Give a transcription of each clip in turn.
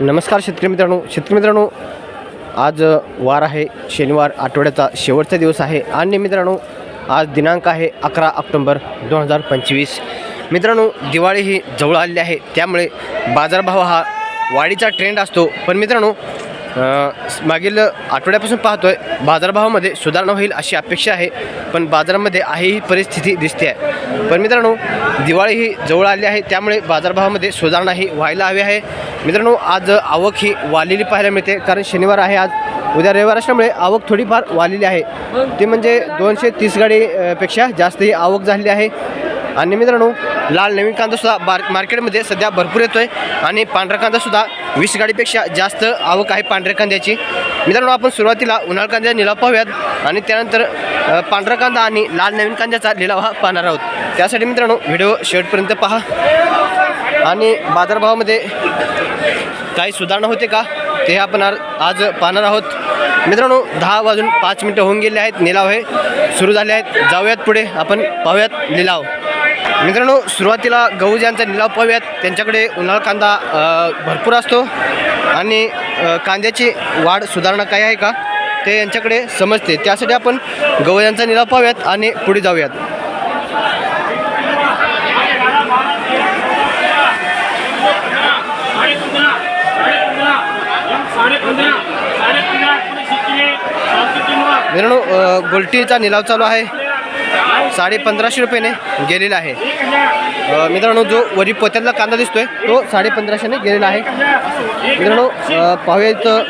नमस्कार शेतकरी मित्रांनो. शेतकरी मित्रांनो आज वार आहे. शनिवार आठवड्याचा शेवटचा दिवस आहे. आणि मित्रांनो आज दिनांक आहे अकरा ऑक्टोंबर दोन हजार पंचवीस. मित्रांनो दिवाळी ही जवळ आलेली आहे. त्यामुळे बाजारभाव हा वाढीचा ट्रेंड असतो. पण मित्रांनो मागील आठवड्यापासून पाहतो आहे बाजारभावामध्ये सुधारणा होईल अशी अपेक्षा आहे. पण बाजारामध्ये आहे ही परिस्थिती दिसते आहे. पण मित्रांनो दिवाळी ही जवळ आली आहे. त्यामुळे बाजारभावामध्ये सुधारणा ही व्हायला हवी आहे. मित्रांनो आज आवक ही वाढलेली पाहायला मिळते. कारण शनिवार आहे आज. उद्या रविवार असल्यामुळे आवक थोडीफार वाढलेली आहे. ती म्हणजे दोनशे तीस गाडीपेक्षा जास्त ही आवक झालेली आहे. आणि मित्रांनो लाल नवीन कांदासुद्धा बार मार्केटमध्ये सध्या भरपूर येतो आहे आणि पांढरा कांदासुद्धा वीस गाडीपेक्षा जास्त आवक आहे पांढऱ्या कांद्याची. मित्रांनो आपण सुरुवातीला उन्हाळ कांद्या निलाव पाहूयात. आणि त्यानंतर पांढरा कांदा आणि लाल नवीन कांद्याचा लिलाव हा पाहणार आहोत. त्यासाठी मित्रांनो व्हिडिओ शेवटपर्यंत पहा. आणि बाजारभावामध्ये काही सुधारणा होते का? ते आपण आज आज पाहणार आहोत. मित्रांनो दहा वाजून पाच मिनटं होऊन गेले आहेत. निलाव हे सुरू झाले आहेत. जाऊयात पुढे. आपण पाहूयात निलाव. मित्रांनो सुरुवातीला गहू ज्यांचा निलाव पाहूयात त्यांच्याकडे उन्हाळा कांदा भरपूर असतो. आणि कांद्याची वाढ सुधारणा काय आहे का? ते यांच्याकडे समजते. त्यासाठी आपण गहू यांचा निलाव पाहूयात आणि पुढे जाऊयात साडे पंधरा साडे पंधरा साडे पंधरा साडे पंधरा कोणी शिकले मित्रांनो अ, निलाव चालू आहे साडे पंधराशे रुपयाने गेलेला आहे मित्रांनो जो वरी पोत्यातला कांदा दिसतोय तो साडे पंधराशेने गेलेला आहे मित्रांनो अ, पाहूया साडे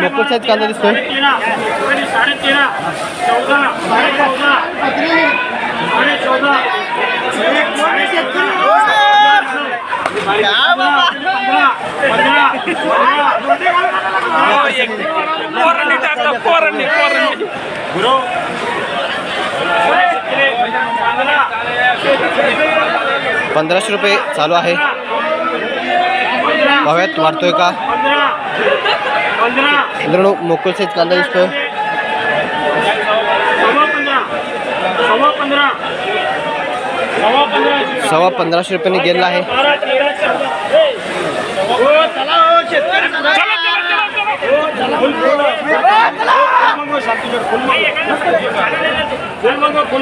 मोकळ साईज कांदा दिसतोय साडे चौदा साडे चौदा साडे चौदा पंधरा पंधरा पोरांनी टाकलं पोरांनी पोरांनी गुरु पंधरा पंधराशे रुपये चालू आहे. पाहूयात वाढतोय का? पंधरा मित्रांनो मोकळ साईज कांदा दिसतोय. सव्वा पंधराशे रुपयाने गेलेला आहे.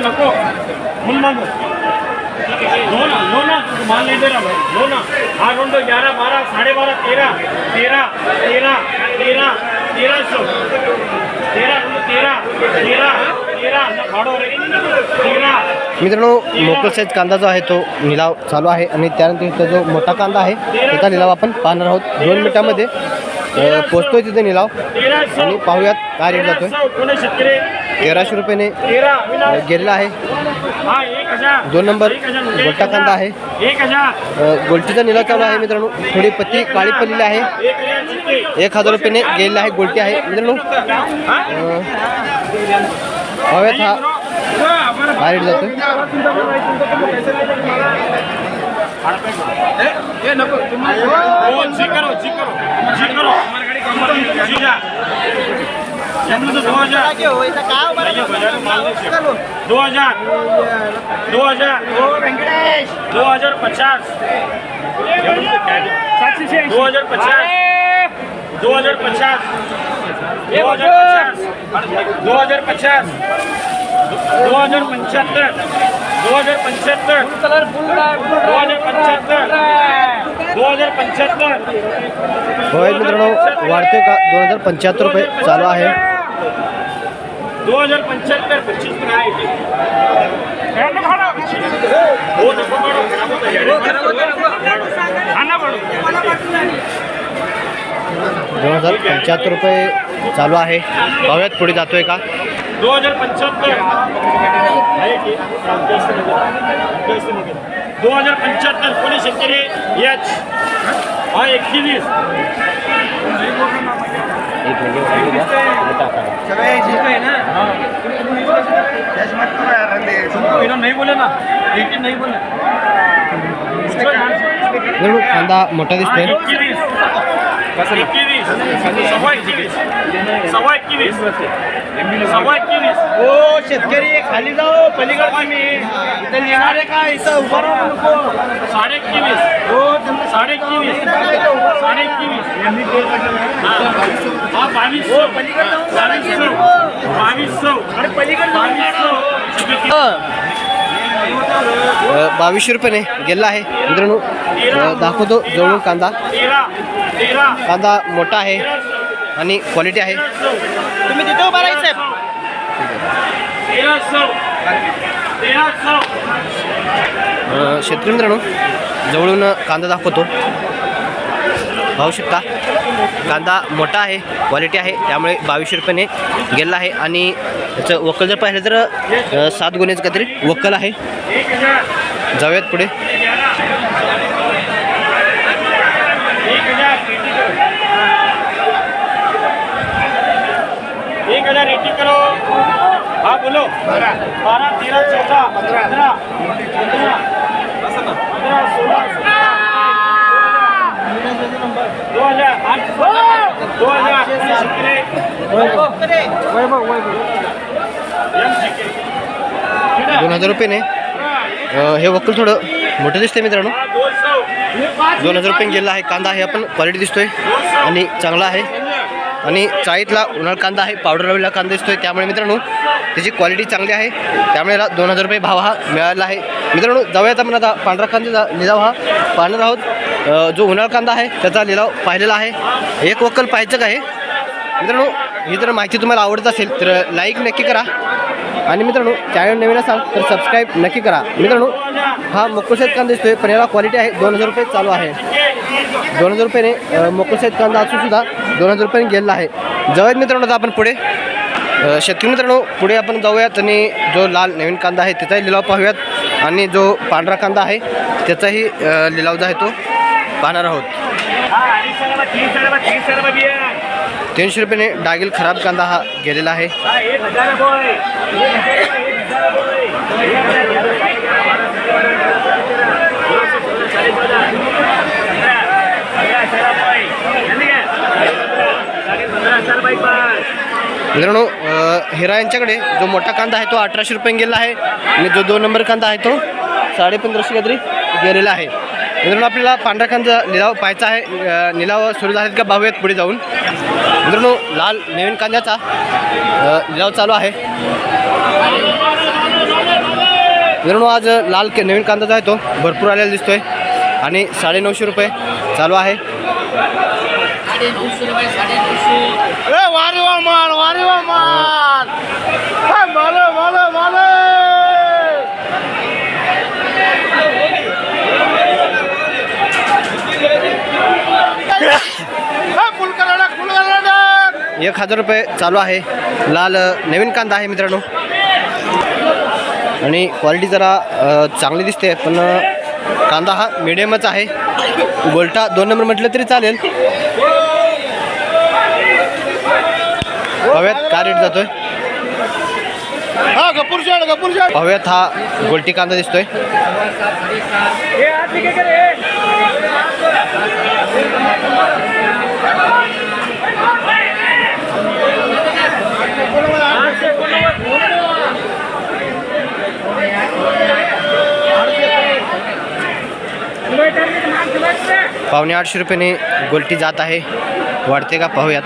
नको फुल मागव लो ना लो ना तू माल नहीं दे रहा भाई लो ना आठ रोंडो ग्यारह बारह साढ़े बारह तेरह तेरह तेरह तेरह तेरह सौ तेरह रोंडो तेरह तेरह मित्रांनो लोकल साईज कांदा जो आहे तो निलाव चालू आहे आणि त्यानंतर इथं जो मोठा कांदा आहे त्याचा निलाव आपण पाहणार आहोत. दोन मिनिटामध्ये पोचतोय तिथे निलाव आणि पाहूयात काय रेट जातोय. तेराशे रुपयाने गेलेला आहे. दोन नंबर गोलटा गोटा कांदा आहे. गोलटीचा निलाव चालू आहे मित्रांनो. थोडी पत्ती काळी पडलेली आहे. एक हजार रुपयाने गेलेला आहे गोलटी आहे. मित्रांनो हा? अ, पाहूयात हा काय रेट जातोय हो, जी करो जी करो जी करो हमारी गाड़ी कमर में जी जा जन्म तो दो हजार दो हजार दो हजार दो हजार पचास दो हजार पचास दो हजार पचास दो हज़ार पचास। दो हज़ार पचास। दो हज़ार दो हज़ार पंच्याहत्तर दो हज़ार पंच्याहत्तर मित्रांनो का दोन हज़ार पंच्याहत्तर रुपये चालू आहे। दो हज़ार पंच्याहत्तर पच्चीस. हो. हा. दोन हज़ार पंच्याहत्तर रुपये चालू आहे. पाहूयात पुढे जातोय का? दो हजार पंच्याहत्तर. आहे की? जास्त नको. जास्त नको. दो हजार पंच्याहत्तर कोणी शेतकरी? एच हा एकशे एक नहीं बोले ना. नहीं बोले कांदा मोठा दिसतोय. एकवीस सव्वा एकवीस सव्वा एकवीस सव्वा एकवीस हो शेतकरी खाली जाओ पलीकडे तुम्ही. इथं येणारे का इथं उभं राहू नको साडे एकवीस हो साडे एकवीस साडे एकवीस हा. बावीस सौ. बावीस सौ. बावीस सौ. बावीस सौ. बावीसशे रुपयाने गेला आहे. मित्रांनो दाखवतो जवळून कांदा. कांदा मोठा आहे आणि क्वालिटी आहे. तुम्ही तिथे उभा राहायचं शेतकरी मित्रांनो जवळून कांदा दाखवतो. पाहू शकता. कांदा मोठा आहे क्वालिटी आहे त्यामुळे बावीसशे रुपयाने गेला आहे. आणि त्याचं वक्कल जर पाहिलं तर सात गुन्ह्याचं काहीतरी वक्कल आहे. जाऊयात पुढे. एक हजार एक हजार रेटिंग करो. हाँ बोलो. बारह तेरह चौदह पंद्रह पंद्रह पंद्रह दो हजार आठ दो हजार दोन हजार रुपयाने हे वकील थोडं मोठं दिसतंय मित्रांनो. दोन हजार रुपये गेला आहे. कांदा आहे आपण. क्वालिटी दिसतोय. आणि चांगला आहे. आणि चाळीतला उन्हाळ कांदा आहे. पावडर लावलेला कांदा दिसतोय. त्यामुळे मित्रांनो त्याची क्वालिटी चांगली आहे. त्यामुळे याला दोन हजार रुपये भाव हा मिळाला आहे. मित्रांनो जाऊयात आपण आता पांढरा कांदा निजाव हा. पाहणार आहोत. जो उन्हाळ कांदा आहे त्याचा लिलाव पाहिलेला आहे. एक वक्कल पाहायचं का आहे. मित्रांनो ही जर माहिती तुम्हाला आवडत असेल तर लाईक नक्की करा. आणि मित्रांनो चॅनल नवीन असाल तर सबस्क्राईब नक्की करा. मित्रांनो हा मोकोशेत कांदा दिसतोय. पण याला क्वालिटी आहे. दोन हजार रुपये चालू आहे. दोन हजार रुपयाने मोकोशेत कांदा असून सुद्धा दोन हजार रुपयाने गेलेला आहे. जाऊयात मित्रांनो आता आपण पुढे. शेतकरी मित्रांनो पुढे आपण जाऊयात आणि जो लाल नवीन कांदा आहे त्याचाही लिलाव पाहूयात. आणि जो पांढरा कांदा आहे त्याचाही लिलाव जो आहे तो पाहणार आहोत. तीनशे रुपयाने डागिल खराब कांदा हा गेलेला आहे. मित्रांनो हिरा यांच्याकडे जो मोठा कांदा आहे तो अठराशे रुपये गेला आहे आणि जो दोन नंबर कांदा आहे तो साडे पंधराशे काहीतरी गेलेला आहे. मित्रांनो आपल्याला पांढरा कांदा लिलाव पाहायचा आहे. अ, निलाव सुरू झालेत का पाहूयात पुढे जाऊन. मित्रांनो लाल नवीन कांद्याचा लिलाव चालू आहे. मित्रांनो आज लाल के नवीन कांदा जो आहे तो. भरपूर आलेला दिसतोय. आणि साडेनऊशे रुपये चालू आहे. ए वारे वा माल वारे वा माल हा, माल माल माल हा, फुल कराडा फुल कराडा एक हजार रुपये चालू आहे. लाल नवीन कांदा आहे मित्रांनो. आणि क्वालिटी जरा चांगली दिसते पण कांदा हा मिडियमच आहे. गोल्टा दोन नंबर म्हटलं तरी चालेल. पाहूयात का रेट जातोय? हा पाहूयात हा गोल्टी कांदा दिसतोय ये आप क्या करे पावणे आठशे रुपयाने गोलटी जात आहे वाढते का पाहूयात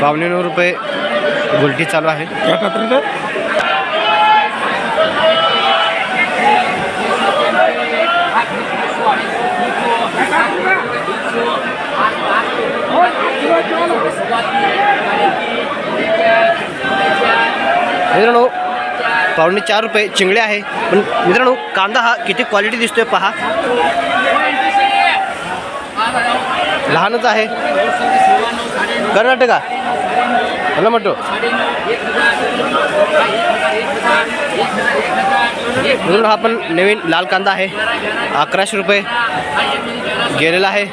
पावणे नऊ रुपये गोल्टी चालू आहे. मित्रांनो पावणे चार रुपये चिंगडे आहे. पण मित्रांनो कांदा हा किती क्वालिटी दिसतोय पहा. लहानच आहे. कर्नाटका मला मटो म्हणून हा पण नवीन लाल कांदा आहे अकराशे रुपये गेलेला आहे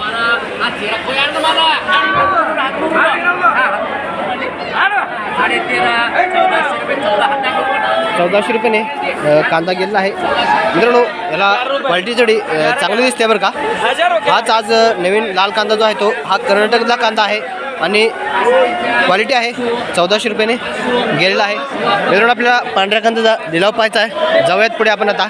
चौदाशे रुपयाने कांदा गेलेला आहे मित्रांनो याला क्वालिटी जडी चांगली दिसते बरं का हाच आज नवीन लाल कांदा जो आहे तो हा कर्नाटकला कांदा आहे आणि क्वालिटी आहे चौदाशे रुपयाने गेलेला आहे. मित्रांनो आपल्याला पांढऱ्या कांद्याचा लिलाव पाहायचा आहे. जाऊयात पुढे आपण आता.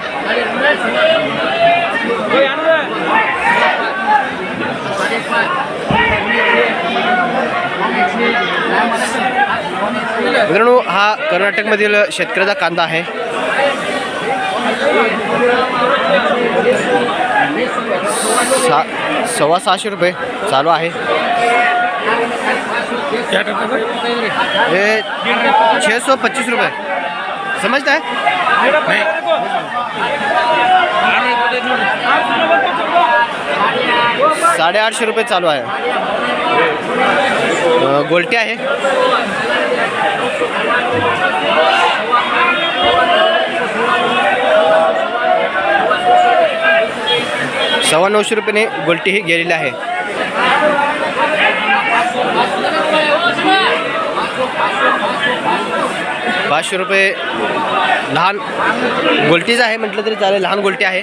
मित्रांनो हा कर्नाटकमधील शेतकऱ्याचा कांदा आहे. सा सव्वा सहाशे रुपये चालू आहे. हे छः सौ पच्चीस रुपये। समझता है? साडे आठशे रुपये चालू आहे गोलटी आहे सव्वा नऊशे रुपयाने गोलटी ही गेलेली आहे पाचशे रुपये लहान गोलटीच आहे म्हटलं तरी चालेल लहान गोलटी आहे.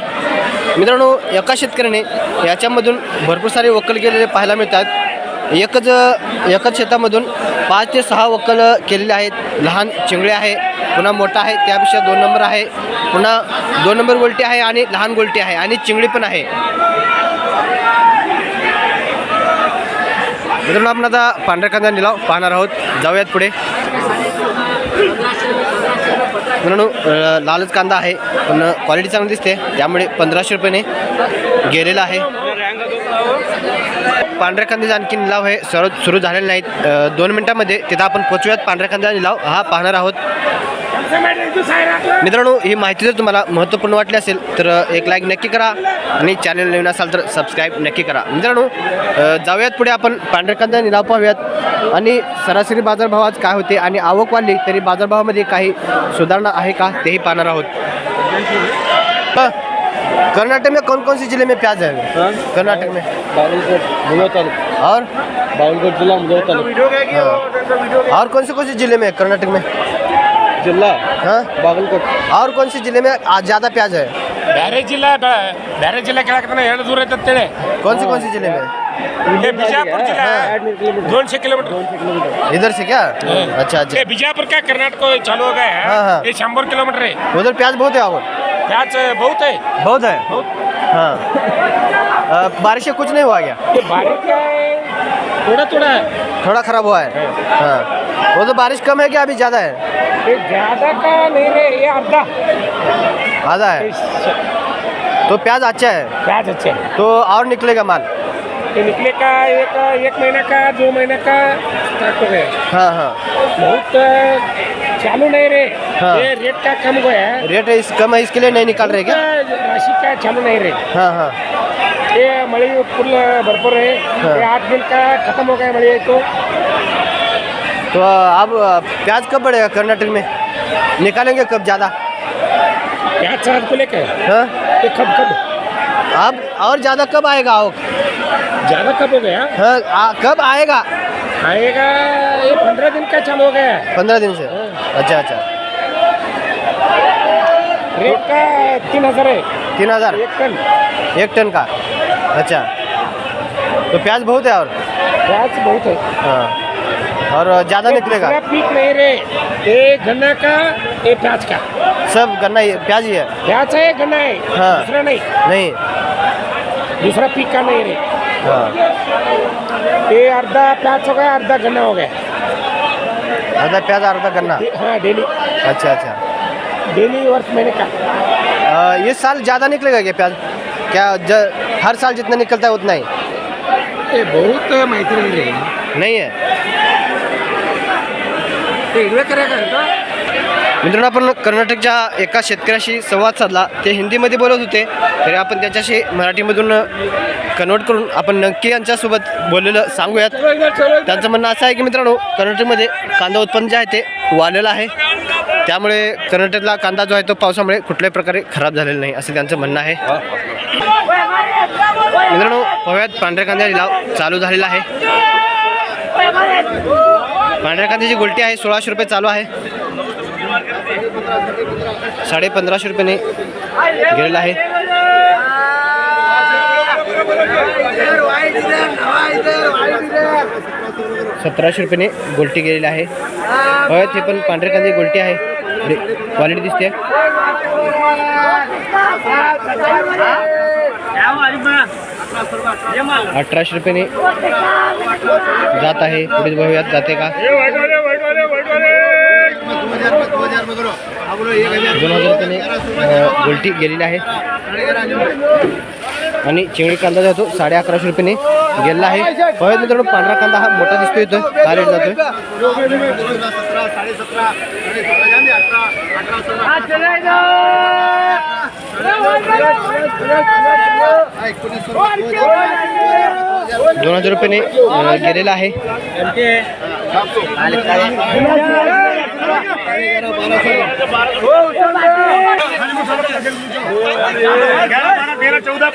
मित्रांनो एका शेतकऱ्याने याच्यामधून भरपूर सारे वक्कल केलेले पाहायला मिळतात. एकच एकच शेतामधून पाच ते सहा वक्कल केलेले आहेत. लहान चिंगळे आहे पुन्हा मोठा आहे त्यापेक्षा दोन नंबर आहे. पुन्हा दोन नंबर गोलटी आहे आणि लहान गोलटी आहे आणि चिंगळी पण आहे. मित्रांनो आपण आता पांढऱ्या कांदा निलाव पाहणार आहोत. जाऊयात पुढे. मित्रांनो लालच कांदा आहे पण क्वालिटी चांगली दिसते. त्यामुळे पंधराशे रुपयाने गेलेला आहे. पांढऱ्या कांद्याचा आणखी निलाव हे सर्व सुरू झालेले नाहीत. दोन मिनटामध्ये तिथं आपण पोचूयात. पांढऱ्या कांदा निलाव हा पाहणार आहोत. मित्रांनो ही माहिती जर तुम्हाला महत्त्वपूर्ण वाटली असेल तर एक लाईक नक्की करा आणि चॅनल नवीन असाल तर सबस्क्राईब नक्की करा. मित्रांनो जाऊयात पुढे आपण पांढऱ्या कांदा निलाव पाहूयात. आणि सरासरी बाजारभाव आज काय होते आणि आवक वाढली तरी बाजारभावामध्ये काही सुधारणा आहे का तेही पाहणार आहोत. कर्नाटक में कौन कौन से जिले में प्याज है कर्नाटक में और बावलकोट जिला हाँ। और कौन से कौन से जिले में कर्नाटक में जिल्हा हाँ ಬಾಗಲಕೋಟ್ और कौन से जिले में आज ज़्यादा प्याज है ಬೇರೆ ಜಿಲ್ಲಾ ಬೆ- ಬೇರೆ ಜಿಲ್ಲೆ ಕೇಳಕತ್ತಾನೆ ಎರಡು ದೂರ ಐತೆ ಅಂತೇಳಿ कौन से कौन से जिले में ये बिजापुर जिला दोनशे किलोमीटर इधर से क्या अच्छा अच्छा ये बिजापुर का कर्नाटक चालू हो गया हाँ, हाँ। है ये शंबर किलोमीटर है उधर प्याज बहुत है और प्याज बहुत है बहुत है हाँ अ, बारिशें कुछ नहीं हुआ क्या ये बारिश का थोड़ा थोड़ा। है थोड़ा खराब हुआ है। हाँ। वो तो बारिश कम है क्या अभी ज़्यादा है? ये ज़्यादा का नहीं रे ये आधा। आधा है? तो प्याज अच्छा है? प्याज अच्छे है। तो और निकलेगा माल? ये निकले का एक एक महीना का दो महीना का स्टार्ट हो हाँ हाँ। बहुत चालू नहीं रे। हाँ। ये रेट का कम गया है। रेट इस कम है इसके लिए नहीं निकाल रहे क्या? राशि का चालू नहीं रे। हाँ हाँ। ये मड़ी फुल भरपूर है। ये आठ दिन का खत्म हो गया मड़ी तो तो अब प्याज कब बढ़ेगा कर्नाटक में? निकालेंगे कब ज़्यादा? प्याज सात को लेकर हाँ? ये कब कब? अब और ज़्यादा कब आएगा आओ? ज्यादा कब हो गया? हाँ आ, कब आएगा? आएगा ये पंद्रह दिन का चालू हो गया पंद्रह दिन से? अच्छा अच्छा। रेट का तीन हजार है। तीन हज़ार? एक टन। एक टन का? अच्छा। तो प्याज बहुत है और? प्याज बहुत है। हाँ। और ज़्यादा निकलेगा पीक नहीं रे। ये गन्ना का ये प्याज का। सब गन्ना ही प्याज ही है? प्याज है गन्ना है। हाँ। दूसरा नहीं। नहीं। दूसरा पीक का नहीं रे। हाँ। ये अर्धा प्याज हो गया अर्धा गन्ना हो गया। आधा प्याज आधा गन्ना? हाँ डेली। अच्छा अच्छा। डेली वर्ष महीने का अ, इस साल ज़्यादा निकलेगा क्या प्याज? क्या हर साल जितना निकलता है उतना ही। ये बहुत माहिती नहीं रे। नहीं है। ते का मित्रांनो आपण कर्नाटकच्या एका शेतकऱ्याशी संवाद साधला. ते हिंदीमध्ये बोलत होते. तरी आपण त्याच्याशी मराठीमधून कन्वर्ट करून आपण नक्की यांच्यासोबत बोललेलं सांगूयात. त्यांचं म्हणणं असं आहे की मित्रांनो कर्नाटकमध्ये कांदा उत्पन्न जे आहे ते वाढलेलं आहे. त्यामुळे कर्नाटकला कांदा जो आहे तो पावसामुळे कुठल्याही प्रकारे खराब झालेला नाही असं त्यांचं म्हणणं आहे. मित्रांनो पव्यात पांढऱ्या कांदा लिलाव चालू झालेला आहे. पांढऱ्या कांद्याची गोलटी आहे सोळाशे रुपये चालू आहे. साडे पंधराशे रुपयाने गेलेला आहे. सतराशे रुपयाने गोलटी गेलेली आहे. होय ते पण पांढरे कांदे गोलटी आहे. क्वालिटी दिसते. अठराशे रुपयाने जात आहे. पुढे बघूयात जाते का? दोन हजार रुपयाने गोलटी गेलेली आहे. आणि चिंगडी कांदा जातो साडे अकराशे रुपयाने गेलेला आहे. होय मित्रांनो पांढरा कांदा हा मोठा दिसतोय इथं. काय रेट जातोय. दोन हजार रुपयाने गेलेला आहे. ग्यारह बारह तेरह चौदह